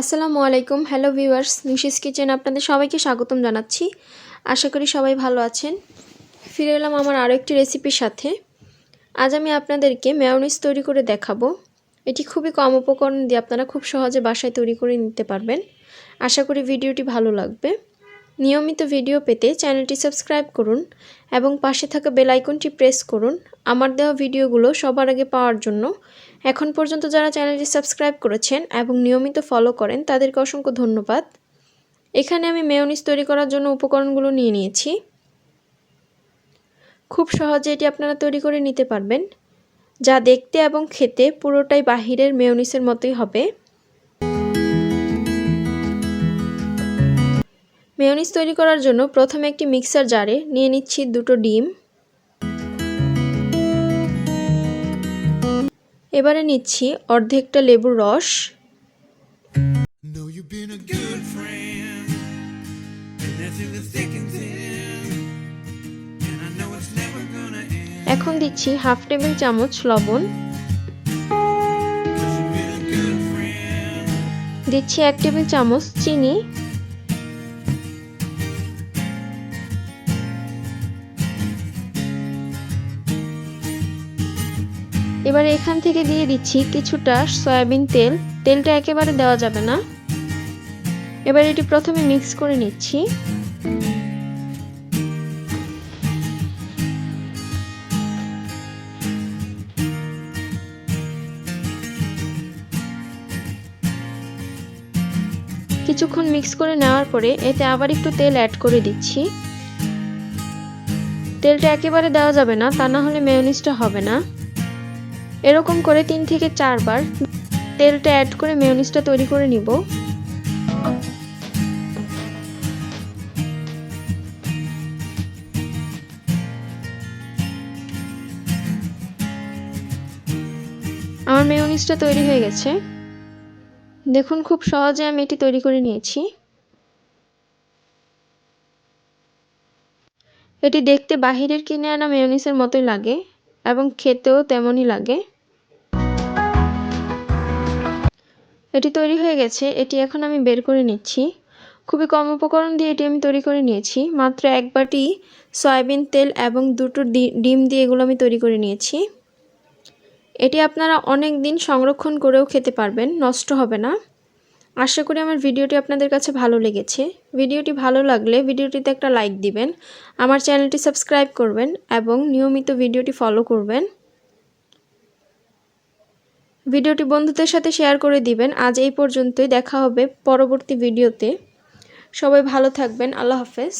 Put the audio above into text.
আসসালামু আলাইকুম। Hello viewers Nishi's kitchen আপনাদের সবাইকে স্বাগতম জানাচ্ছি। আশা করি সবাই ভালো আছেন। ফিরে এলাম আমার আরও একটি রেসিপির সাথে। আজ আমি আপনাদেরকে মেয়নিজ তৈরি করে দেখাবো। এটি খুবই কম উপকরণ দিয়ে আপনারা খুব সহজে বাসায় তৈরি করে নিতে পারবেন। আশা করি ভিডিওটি ভালো লাগবে। নিয়মিত ভিডিও পেতে চ্যানেলটি সাবস্ক্রাইব করুন এবং পাশে থাকা বেল আইকনটি প্রেস করুন। আমার দেওয়া ভিডিওগুলো সবার আগে পাওয়ার জন্য এখন পর্যন্ত যারা চ্যানেলটি সাবস্ক্রাইব করেছেন এবং নিয়মিত ফলো করেন, তাদেরকে অসংখ্য ধন্যবাদ। এখানে আমি মেয়নিজ তৈরি করার জন্য উপকরণগুলো নিয়ে নিয়েছি। খুব সহজে এটি আপনারা তৈরি করে নিতে পারবেন, যা দেখতে এবং খেতে পুরোটাই বাহিরের মেয়নিসের মতোই হবে। মেয়নিজ তৈরি করার জন্য প্রথমে একটি মিক্সার জারে নিয়ে নিচ্ছি দুটো ডিম। এবারে নিচ্ছি অর্ধেকটা লেবুর রস। এখন দিচ্ছি হাফ টেবিল চামচ লবণ। দিচ্ছি এক টেবিল চামচ চিনি। এবারে এখান থেকে দিয়ে দিচ্ছি কিছুটা সয়াবিন তেল। তেলটা একেবারে দেওয়া যাবে না। এবার এটি প্রথমে মিক্স করে নিচ্ছি। কিছুক্ষণ মিক্স করে নেওয়ার পরে এতে আবার একটু তেল অ্যাড করে দিচ্ছি। তেলটা একেবারে দেওয়া যাবে না, তা না হলে মেয়নিজটা হবে না। এরকম করে তিন থেকে চারবার তেলটা অ্যাড করে মেয়নিজটা তৈরি করে নিব। আমার মেয়নিজটা তৈরি হয়ে গেছে। দেখুন খুব সহজে আমি এটি তৈরি করে নিয়েছি। এটি দেখতে বাহিরের কিনে আনা মেয়নিসের মতোই লাগে এবং খেতেও তেমনই লাগে। এটি তৈরি হয়ে গেছে। এটি এখন আমি বের করে নিচ্ছি। খুবই কম উপকরণ দিয়ে এটি আমি তৈরি করে নিয়েছি। মাত্র এক বাটি সয়াবিন তেল এবং দুটো ডিম দিয়ে এগুলো আমি তৈরি করে নিয়েছি। এটি আপনারা অনেক দিন সংরক্ষণ করেও খেতে পারবেন, নষ্ট হবে না। আশা করি আমার ভিডিওটি আপনাদের কাছে ভালো লেগেছে। ভিডিওটি ভালো লাগলে ভিডিওটিতে একটা লাইক দিবেন, আমার চ্যানেলটি সাবস্ক্রাইব করবেন এবং নিয়মিত ভিডিওটি ফলো করবেন। ভিডিওটি বন্ধুদের সাথে শেয়ার করে দিবেন। আজ এই পর্যন্তই। দেখা হবে পরবর্তী ভিডিওতে। সবাই ভালো থাকবেন। আল্লাহ হাফেজ।